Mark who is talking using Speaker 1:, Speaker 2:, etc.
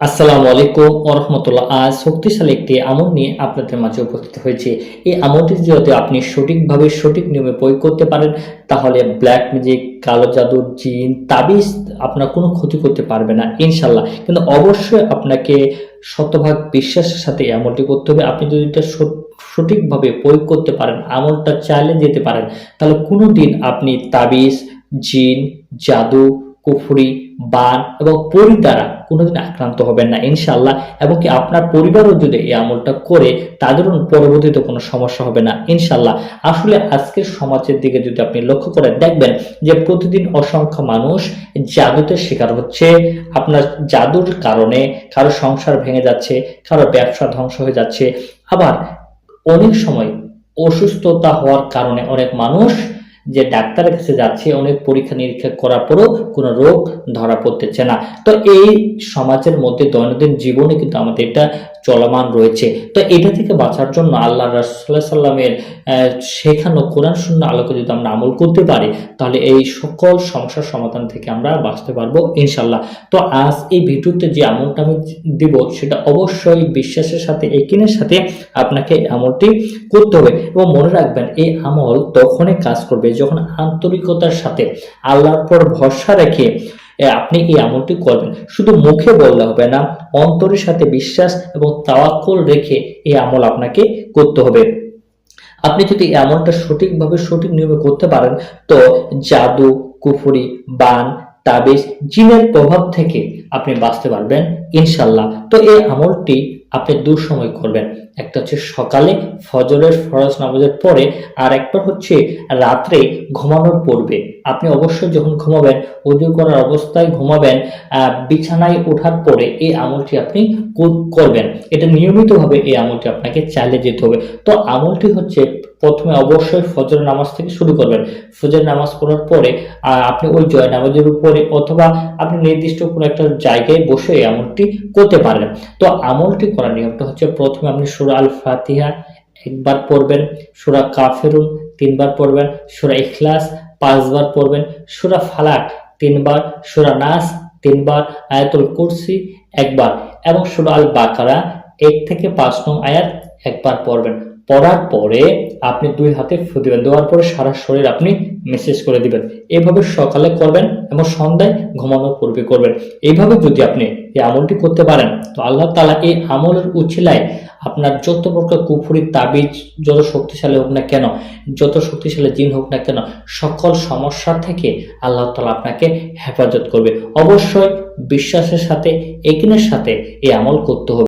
Speaker 1: আসসালামু আলাইকুম ওরহমতুল্লাহ আজ শক্তিশালী একটি আমল নিয়ে আপনাদের মাঝে উপস্থিত হয়েছে। এই আমলটি যদি আপনি সঠিকভাবে সঠিক নিয়মে প্রয়োগ করতে পারেন, তাহলে ব্ল্যাক ম্যাজিক কালো জাদু জিন, তাবিজ আপনার কোনো ক্ষতি করতে পারবে না ইনশাল্লাহ কিন্তু অবশ্যই আপনাকে শতভাগ বিশ্বাসের সাথে এই আমলটি করতে হবে। আপনি যদি এটা সঠিকভাবে প্রয়োগ করতে পারেন, আমলটা চালিয়ে যেতে পারেন, তাহলে কোনো দিন আপনি তাবিজ, জিন, জাদু কুফরি, বান এবং পরি দ্বারা কোনোদিন আক্রান্ত হবেন না ইনশাল্লাহ এবং কি আপনার পরিবারও যদি এই আমলটা করে, তাদেরও পরবর্তীতে কোনো সমস্যা হবে না ইনশাল্লাহ আসলে আজকের সমাজের দিকে যদি আপনি লক্ষ্য করেন দেখবেন যে প্রতিদিন অসংখ্য মানুষ জাদুতে শিকার হচ্ছে। আপনার জাদুর কারণে কারও সংসার ভেঙে যাচ্ছে, কারও ব্যবসা ধ্বংস হয়ে যাচ্ছে। আবার অনেক সময় অসুস্থতা হওয়ার কারণে অনেক মানুষ যে ডাক্তারের কাছে যাচ্ছে, অনেক পরীক্ষা নিরীক্ষা করার পরও কোনো রোগ ধরা পড়তেছে না। তো এই সমাজের মধ্যে দৈনন্দিন জীবনে কিন্তু আমাদের এটা চলমান রয়েছে। তো এটা থেকে বাঁচার জন্য আল্লাহ রাসুল্লাহ সাল্লামের শেখানো কোরআন শূন্য আলোকে যদি আমরা আমল করতে পারি, তাহলে এই সকল সমস্যার সমাধান থেকে আমরা বাঁচতে পারব ইনশাল্লাহ তো আজ এই ভিডিওতে যে আমলটা আমি দিব, সেটা অবশ্যই বিশ্বাসের সাথে একিনের সাথে আপনাকে আমলটি করতে হবে। এবং মনে রাখবেন, এই আমল তখনই কাজ করবে যখন আন্তরিকতার সাথে আল্লাহর পর ভরসা রেখে আপনি এই আমলটি করবেন, শুধু মুখে বললে হবে না, অন্তরের সাথে বিশ্বাস এবং তাওয়াক্কুল রেখে এই আমল আপনাকে করতে হবে। আপনি যদি এই আমলটা সঠিকভাবে, সঠিক নিয়মে করতে পারেন, তো জাদু, কুফুরি, বান, তাবিজ, জিনের প্রভাব থেকে আপনি বাঁচতে পারবেন ইনশাল্লাহ তো এই আমলটি আপনি দুঃসময় করবেন। একটা হচ্ছে সকালে ফজরের ফরজ নামাজের পরে, আর একটা হচ্ছে রাত্রে ঘুমানোর পূর্বে। আপনি অবশ্যই যখন ঘুমাবেন, উদু করার অবস্থায় ঘুমাবেন বিছানায় ওঠার পরে এই আমলটি আপনি কর- করবেন। এটা নিয়মিতভাবে এই আমলটি আপনাকে চালিয়ে যেতে হবে। তো আমলটি হচ্ছে প্রথমে অবশ্যই ফজর নামাজ থেকে শুরু করবেন। ফজর নামাজ পড়ার পরে আপনি ওই জয় নামাজের উপরে অথবা আপনি নির্দিষ্ট কোনো একটা জায়গায় বসে এই আমলটি করতে পারেন তো আমলটি করার নিয়মটা হচ্ছে প্রথমে আপনি সুরা আল ফাতিহা একবার পড়বেন, সুরা কাফেরুন তিনবার পড়বেন, সুরা ইখলাস পাঁচবার পড়বেন, সুরা ফালাক তিনবার, সুরা নাস তিনবার, আয়াতুল কুরসি একবার এবং সুরা আল বাকারা এক থেকে পাঁচ নং আয়াত একবার পড়বেন। পড়ার পরে আপনি দুই হাতে ফু দিবেন দেওয়ার পরে সারা শরীর আপনি মেসেজ করে দিবেন। এভাবে সকালে করবেন এবং সন্ধ্যায় ঘুমানোর পূর্বে করবেন। এইভাবে যদি আপনি এই আমলটি করতে পারেন, তো আল্লাহ তালা এই আমলের উছিলায় আপনার যত প্রকার কুফুরি, তাবিজ, যত শক্তিশালী হোক না কেন, যত শক্তিশালী জিন হোক না কেন, সকল সমস্যা থেকে আল্লাহ তালা আপনাকে হেফাজত করবে। অবশ্যই বিশ্বাসের সাথে, একিনের সাথে এই আমল করতে হবে।